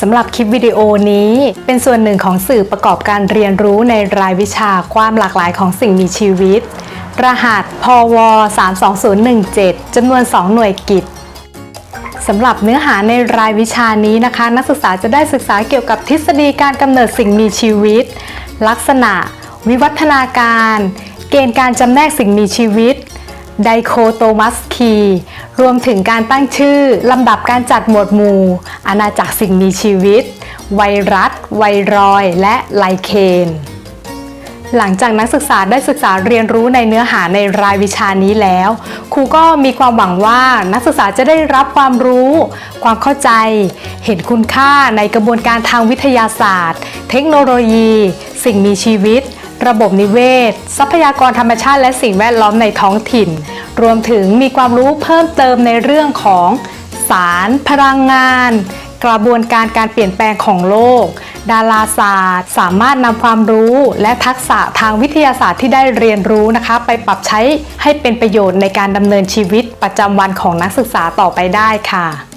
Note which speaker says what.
Speaker 1: สำหรับคลิปวิดีโอนี้ เป็นส่วนหนึ่งของสื่อประกอบการเรียนรู้ในรายวิชาความหลากหลายของสิ่งมีชีวิต รหัสพว 32017จำนวน 2 หน่วยกิจสำหรับเนื้อหาในรายวิชานี้นะคะ นักศึกษาจะได้ศึกษาเกี่ยวกับทฤษฎีการกำเนิดสิ่งมีชีวิต ลักษณะ วิวัฒนาการ เกณฑ์การจำแนกสิ่งมีชีวิต ไดโคโตมัสคี รวมถึงการตั้งชื่อ ลำดับการจัดหมวดหมู่ อาณาจักรสิ่งมีชีวิต ไวรัส ไวรอย และไลเคนหลังจากนักศึกษาได้ศึกษาเรียนรู้ในเนื้อหาในรายวิชานี้แล้ว ครูก็มีความหวังว่านักศึกษาจะได้รับความรู้ ความเข้าใจ เห็นคุณค่าในกระบวนการทางวิทยาศาสตร์ เทคโนโลยี สิ่งมีชีวิต ระบบนิเวศ ทรัพยากรธรรมชาติและสิ่งแวดล้อมในท้องถิ่น รวมถึงมีความรู้เพิ่มเติมในเรื่องของสาร พลังงาน กระบวนการการเปลี่ยนแปลงของโลก ดาราศาสตร์ สามารถนำความรู้และทักษะทางวิทยาศาสตร์ที่ได้เรียนรู้นะคะ ไปปรับใช้ให้เป็นประโยชน์ในการดำเนินชีวิตประจำวันของนักศึกษาต่อไปได้ค่ะ